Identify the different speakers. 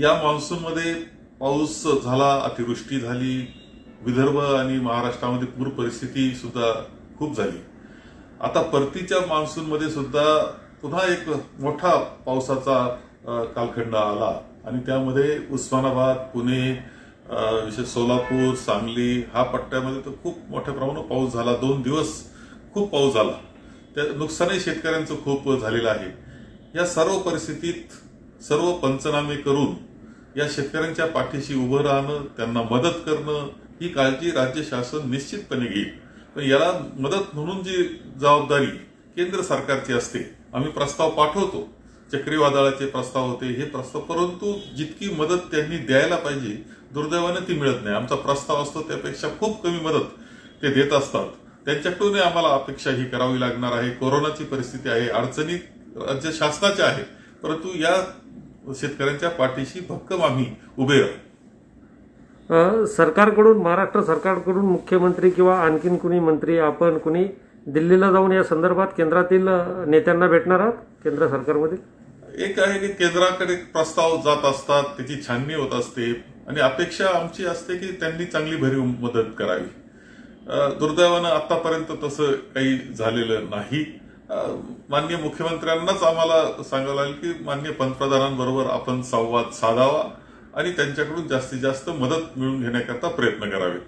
Speaker 1: या मान्सूनमध्ये पाऊस झाला अतिवृष्टी झाली विदर्भ आणि महाराष्ट्रामध्ये पूर परिस्थिती सुद्धा खूप झाली. आता परतीच्या मान्सूनमध्ये सुद्धा पुन्हा एक मोठा पावसाचा कालखंड आला. आणि त्यामध्ये उस्मानाबाद पुणे विशेष सोलापूर सांगली हा पट्ट्यामध्ये तर खूप मोठ्या प्रमाणात पाऊस झाला. दोन दिवस खूप पाऊस झाला. त्या नुकसानही शेतकऱ्यांचं खूप झालेलं आहे. या सर्व परिस्थितीत सर्व पंचनामे करून या शेतकऱ्यांच्या पाठीशी उभं राहणं त्यांना मदत करणं ही काळजी राज्य शासन निश्चितपणे घेईल. पण याला मदत म्हणून जी जबाबदारी केंद्र सरकारची असते आम्ही प्रस्ताव पाठवतो. चक्रीवादळाचे प्रस्ताव होते हे प्रस्ताव परंतु जितकी मदत त्यांनी द्यायला पाहिजे दुर्दैवाने ती मिळत नाही. आमचा प्रस्ताव असतो त्यापेक्षा खूप कमी मदत ते देत असतात. त्यांच्याकडून आम्हाला अपेक्षा ही करावी लागणार आहे. कोरोनाची परिस्थिती आहे अडचणी राज्य शासनाच्या आहे. परंतु या शेतकऱ्यांच्या पाठीशी भक्कम आम्ही उभे राहू.
Speaker 2: सरकारकडून महाराष्ट्र सरकारकडून मुख्यमंत्री किंवा आणखीन कुणी मंत्री आपण कुणी दिल्लीला जाऊन या संदर्भात केंद्रातील नेत्यांना भेटणार आहात? केंद्र सरकारमध्ये
Speaker 1: एक आहे की केंद्राकडे प्रस्ताव जात असतात त्याची छाननी होत असते आणि अपेक्षा आमची असते की त्यांनी चांगली भरीव मदत करावी. दुर्दैवानं आतापर्यंत तसं काही झालेलं नाही. अं, माननीय मुख्यमंत्र्यांनाच आम्हाला सांगावं लागेल की माननीय पंतप्रधानांबरोबर आपण संवाद साधावा आणि त्यांच्याकडून जास्तीत जास्त मदत मिळवून घेण्याकरता प्रयत्न करावेत.